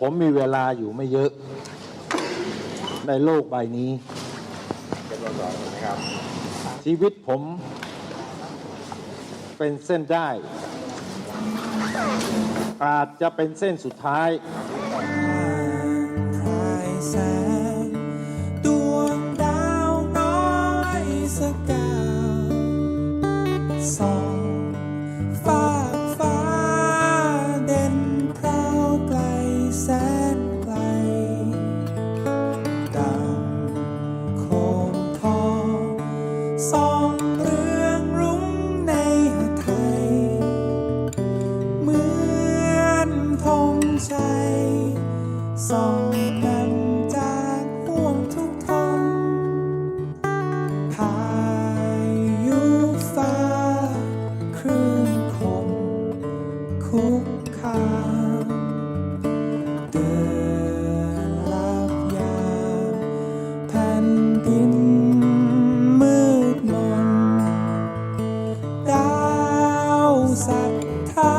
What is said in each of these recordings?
ผมมีเวลาอยู่ไม่เยอะ ในโลกใบนี้ชีวิตผม เป็นเส้นได้ อาจจะเป็นเส้นสุดท้าย ส่องเรืา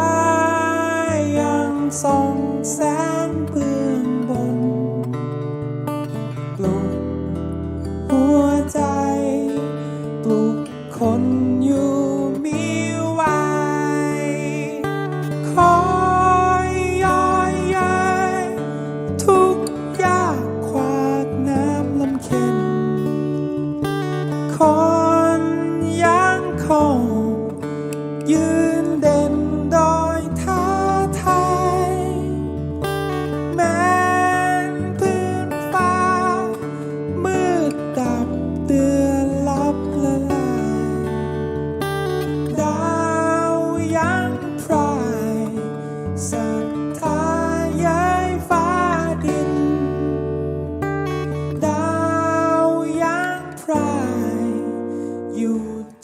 ยังส่องแสงเบื้องบนปลุกหัวใจปลุกคนอยู่มีไว้ คอยย้อยย้ายทุกยากขวากน้ำลำเค็ญคน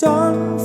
า